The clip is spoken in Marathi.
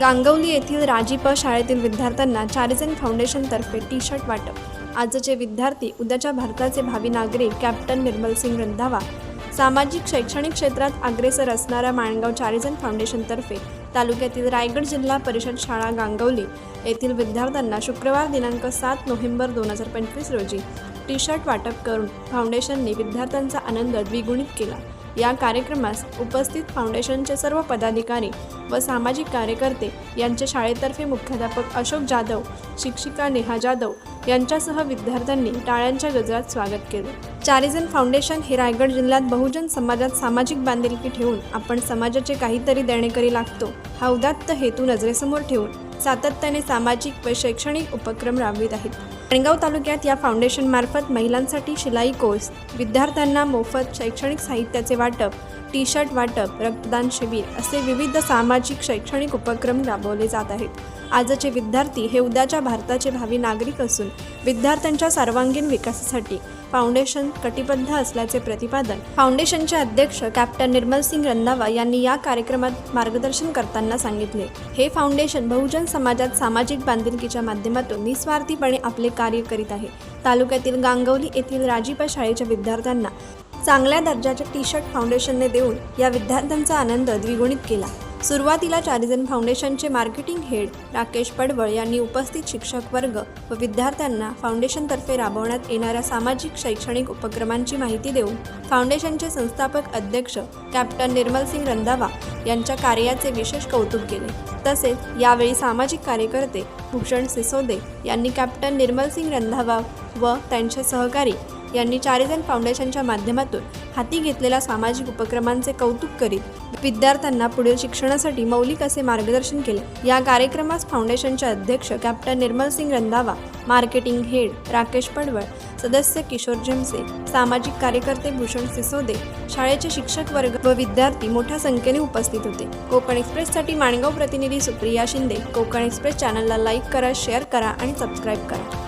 गांगवली येथील राजीप शाळेतील विद्यार्थ्यांना चारिजन फाउंडेशनतर्फे टी शर्ट वाटप. आजचे विद्यार्थी उद्याच्या भारताचे भावी नागरिक कॅप्टन निर्मल सिंग रंधावा. सामाजिक शैक्षणिक क्षेत्रात अग्रेसर असणाऱ्या माणगाव चारिजन फाउंडेशनतर्फे तालुक्यातील रायगड जिल्हा परिषद शाळा गांगवली येथील विद्यार्थ्यांना शुक्रवार दिनांक सात नोव्हेंबर दोन हजार पंचवीस रोजी टी शर्ट वाटप करून फाउंडेशनने विद्यार्थ्यांचा आनंद द्विगुणित केला. या कार्यक्रमास उपस्थित फाउंडेशनचे सर्व पदाधिकारी व सामाजिक कार्यकर्ते यांचे शाळेतर्फे मुख्याध्यापक अशोक जाधव शिक्षिका नेहा जाधव यांच्यासह विद्यार्थ्यांनी टाळ्यांच्या गजरात स्वागत केले. चारिजन फाउंडेशन हे रायगड जिल्ह्यात बहुजन समाजात सामाजिक बांधिलकी ठेवून आपण समाजाचे काहीतरी देणेकरी लागतो. हा उदात्त हेतू नजरेसमोर ठेवून सातत्याने सामाजिक व शैक्षणिक उपक्रम राबवित आहेत. माणगाव तालुक्यात या फाउंडेशनमार्फत महिलांसाठी शिलाई कोर्स विद्यार्थ्यांना मोफत शैक्षणिक साहित्याचे वाटप टी शर्ट वाटप रक्तदान शिबिर असे विविध सामाजिक शैक्षणिक उपक्रम राबवले जात आहेत. आजचे विद्यार्थी हे उद्याच्या भारताचे भावी नागरिक असून विद्यार्थ्यांच्या सर्वांगीण विकासासाठी फाउंडेशन कटिबद्ध असल्याचे प्रतिपादन फाउंडेशनचे अध्यक्ष कॅप्टन निर्मल सिंग रंधावा यांनी या कार्यक्रमात मार्गदर्शन करताना सांगितले. हे फाउंडेशन बहुजन समाजात सामाजिक बांधिलकीच्या माध्यमातून निस्वार्थीपणे आपले कार्य करीत आहे. तालुक्यातील गांगवली येथील राजीपा शाळेच्या विद्यार्थ्यांना चांगल्या दर्जाचे टी शर्ट फाउंडेशनने देऊन या विद्यार्थ्यांचा आनंद द्विगुणित केला. सुरुवातीला चारिजन फाउंडेशनचे मार्केटिंग हेड राकेश पडवळ यांनी उपस्थित शिक्षक वर्ग व विद्यार्थ्यांना फाउंडेशनतर्फे राबवण्यात येणाऱ्या सामाजिक शैक्षणिक उपक्रमांची माहिती देऊन फाउंडेशनचे संस्थापक अध्यक्ष कॅप्टन निर्मलसिंग रंधावा यांच्या कार्याचे विशेष कौतुक केले. तसेच यावेळी सामाजिक कार्यकर्ते भूषण सिसोदे यांनी कॅप्टन निर्मलसिंग रंधावा व त्यांचे सहकारी यांनी चारिजन फाउंडेशनच्या माध्यमातून हाती घेतलेल्या सामाजिक उपक्रमांचे कौतुक करीत विद्यार्थ्यांना पुढील शिक्षणासाठी मौलिक असे मार्गदर्शन केले. या कार्यक्रमास फाउंडेशनचे अध्यक्ष captain Nirmal Singh Randhawa marketing head Rakesh Padwal सदस्य किशोर जेमसे सामाजिक कार्यकर्ते भूषण सिसोदे शाळेचे शिक्षक वर्ग व विद्यार्थी मोठ्या संख्येने उपस्थित होते. कोकण एक्सप्रेससाठी माणगाव प्रतिनिधी सुप्रिया शिंदे. कोकण एक्सप्रेस चॅनलला लाईक करा शेअर करा आणि सबस्क्राईब करा.